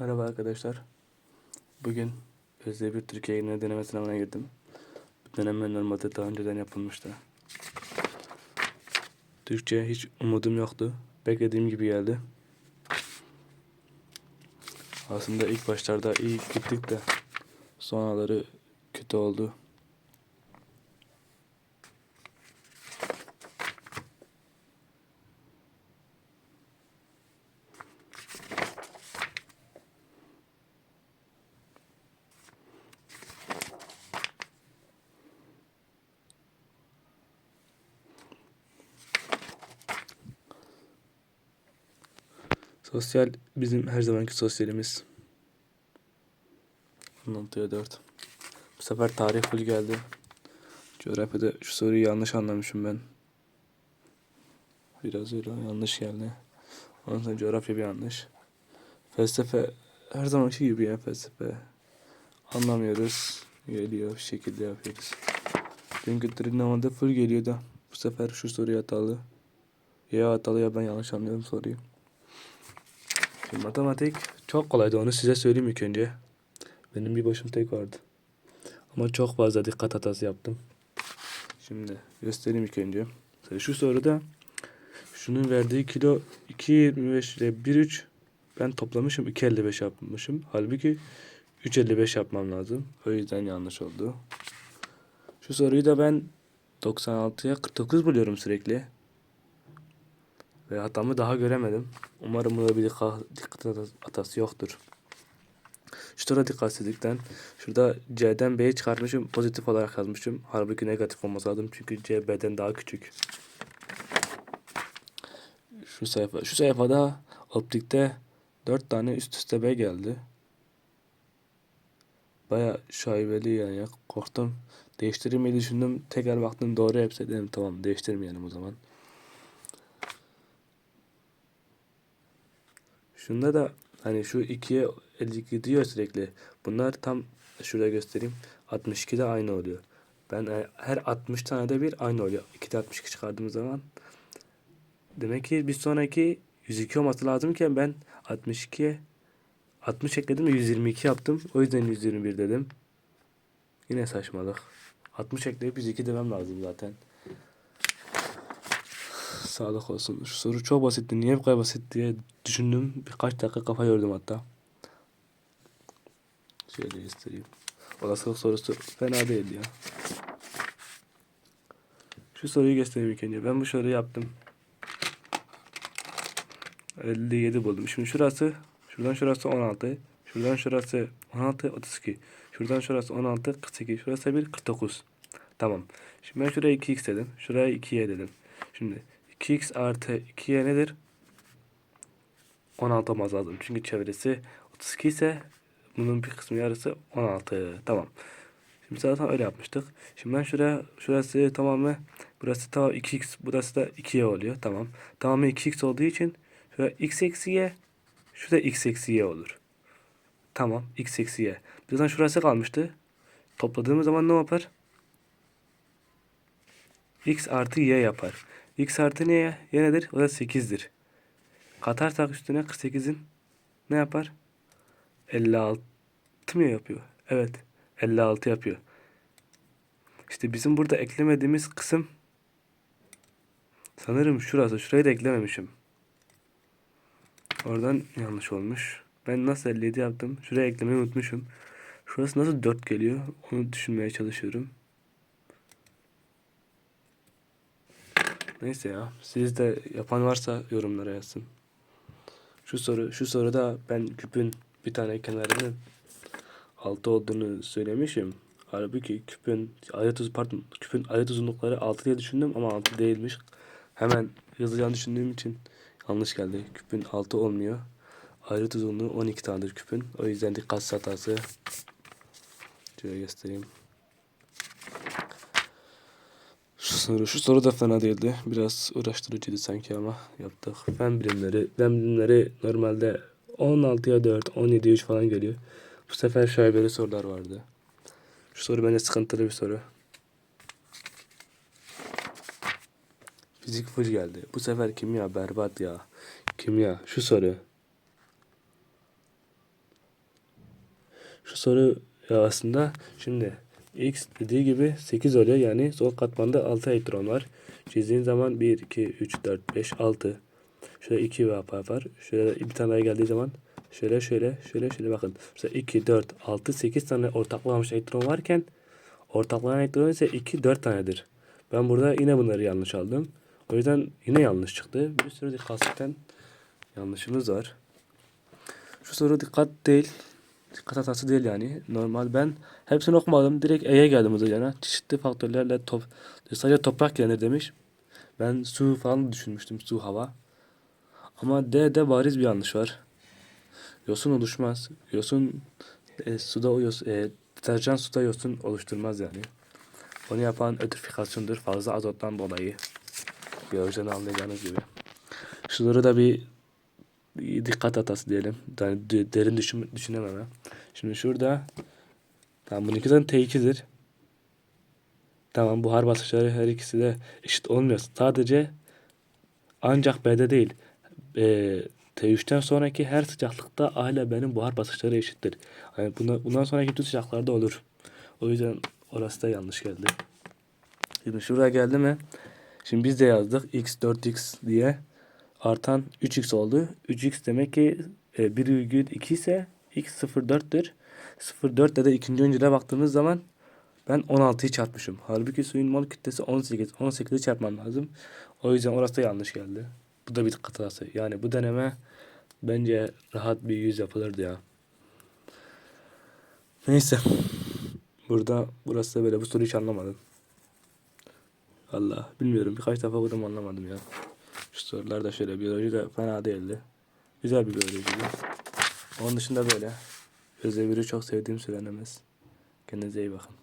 Merhaba arkadaşlar. Bugün ÖZ1 Türkiye yine deneme sınavına girdim. Bu deneme normalde daha önceden yapılmıştı. Türkçe hiç umudum yoktu. Beklediğim gibi geldi. Aslında ilk başlarda iyi gittik de sonraları kötü oldu. Sosyal bizim her zamanki sosyalimiz. 16'ya 4. Bu sefer tarih full geldi. Coğrafyada şu soruyu yanlış anlamışım ben. Biraz öyle yanlış geldi. Ondan sonra coğrafya bir yanlış. Felsefe her zamanki gibi ya felsefe. Anlamıyoruz. Geliyor bir şekilde yapıyoruz. Dünkü trinamada full geliyor da bu sefer şu soruyu hatalı. Ya hatalı ya ben yanlış anlıyorum soruyu. Şimdi matematik çok kolaydı onu size söyleyeyim ilk önce. Benim bir başım tek vardı. Ama çok fazla dikkat hatası yaptım. Şimdi göstereyim ilk önce. Mesela şu soruda şunun verdiği kilo 2.25 ile 1.3 ben toplamışım 2.55 yapmışım. Halbuki 3.55 yapmam lazım. O yüzden yanlış oldu. Şu soruyu da ben 96'ya 49 buluyorum sürekli. Ve hatamı daha göremedim. Umarım burada bir dikkat, hatası- yoktur. Şurada dikkatsizlikten şurada C'den B'ye çıkartmışım pozitif olarak yazmışım. Halbuki negatif olması lazım çünkü C B'den daha küçük. Şu sayfa şu sayfada optikte 4 tane üst üste B geldi. Baya şaibeli yani ya. korktum. Değiştirmeyi düşündüm. Tekrar baktım doğru hepsi dedim tamam değiştirmeyelim o zaman. Şunda da hani şu ikiye 52 diyor sürekli. Bunlar tam şurada göstereyim. 62 de aynı oluyor. Ben e, her 60 tane de bir aynı oluyor. 2 de 62 çıkardığım zaman. Demek ki bir sonraki 102 olması lazımken ben 62'ye 60 ekledim ve 122 yaptım. O yüzden 121 dedim. Yine saçmalık. 60 ekleyip 102 demem lazım zaten. Sağlık olsun. Şu soru çok basitti. Niye bu kadar basit diye düşündüm. Birkaç dakika kafa yordum hatta. Şöyle göstereyim. Olasılık sorusu fena değil ya. Şu soruyu göstereyim ilk önce. Ben bu soruyu yaptım. 57 buldum. Şimdi şurası, şuradan şurası 16. Şuradan şurası 16, 32. Şuradan şurası 16, 48. Şurası 1, 49. Tamam. Şimdi ben şuraya 2x dedim. Şuraya 2y dedim. Şimdi 2x artı 2y nedir? 16 olmaz lazım. Çünkü çevresi 32 ise bunun bir kısmı yarısı 16. Tamam. Şimdi zaten öyle yapmıştık. Şimdi ben şuraya şurası tamamı burası tamam 2x burası da 2y oluyor. Tamam. Tamamı 2x olduğu için şuraya x eksi y şurada x eksi y olur. Tamam. x eksi y. Bizden şurası kalmıştı. Topladığımız zaman ne yapar? x artı y yapar. X artı ne y? Y nedir? O da 8'dir. Katarsak üstüne 48'in ne yapar? 56 mı yapıyor? Evet. 56 yapıyor. İşte bizim burada eklemediğimiz kısım sanırım şurası. Şurayı da eklememişim. Oradan yanlış olmuş. Ben nasıl 57 yaptım? Şuraya eklemeyi unutmuşum. Şurası nasıl 4 geliyor? Onu düşünmeye çalışıyorum. Neyse ya. Siz de yapan varsa yorumlara yazsın. Şu soru, şu soruda ben küpün bir tane kenarının 6 olduğunu söylemişim. Halbuki küpün adet uz pardon küpün adet uzunlukları 6 diye düşündüm ama 6 değilmiş. Hemen yazacağını düşündüğüm için yanlış geldi. Küpün 6 olmuyor. Adet uzunluğu 12 tanedir küpün. O yüzden dikkat hatası. Şöyle göstereyim. Şu soru, şu soru da fena değildi. Biraz uğraştırıcıydı sanki ama yaptık. Fen bilimleri, fen bilimleri normalde 16'ya 4, 17'ye 3 falan geliyor. Bu sefer şaibeli sorular vardı. Şu soru bence sıkıntılı bir soru. Fizik full geldi. Bu sefer kimya berbat ya. Kimya. Şu soru. Şu soru ya aslında şimdi x dediği gibi 8 oluyor. Yani sol katmanda 6 elektron var. Çizdiğin zaman 1, 2, 3, 4, 5, 6. Şöyle 2 yapar var. Şöyle bir tane daha geldiği zaman şöyle şöyle şöyle şöyle bakın. Mesela 2, 4, 6, 8 tane ortaklanmış elektron varken ortaklanan elektron ise 2, 4 tanedir. Ben burada yine bunları yanlış aldım. O yüzden yine yanlış çıktı. Bir sürü dikkatten yanlışımız var. Şu soru dikkat değil. Dikkat hatası değil yani. Normal ben hepsini okumadım. Direkt E'ye geldim hızlıca. Çeşitli faktörlerle top, sadece toprak yenir demiş. Ben su falan düşünmüştüm. Su, hava. Ama D'de bariz bir yanlış var. Yosun oluşmaz. Yosun e, suda yos, e, deterjan suda yosun oluşturmaz yani. Onu yapan ötrifikasyondur. Fazla azottan dolayı. Biyolojiden anlayacağınız gibi. Şunları da bir dikkat hatası diyelim. Yani de- derin düşün, düşünememe. Şimdi şurada tamam bununki zaten T2'dir. Tamam buhar basınçları her ikisi de eşit olmuyor. Sadece ancak B'de değil. E, T3'ten sonraki her sıcaklıkta A ile B'nin buhar basınçları eşittir. Yani buna, bundan sonraki bütün sıcaklarda olur. O yüzden orası da yanlış geldi. Şimdi şuraya geldi mi? Şimdi biz de yazdık x 4x diye artan 3x oldu. 3x demek ki e, 1,2 ise x 0,4'tür. 0,4 de ikinci öncüle baktığımız zaman ben 16'yı çarpmışım. Halbuki suyun mol kütlesi 18. 18'i çarpmam lazım. O yüzden orası da yanlış geldi. Bu da bir hatası. Yani bu deneme bence rahat bir yüz yapılırdı ya. Neyse. Burada burası da böyle. Bu soruyu hiç anlamadım. Allah bilmiyorum. Birkaç defa okudum anlamadım ya. Sorular da şöyle. Biyoloji de fena değildi. Güzel bir biyolojiydi. Onun dışında böyle. Özdemiri çok sevdiğim söylenemez. Kendinize iyi bakın.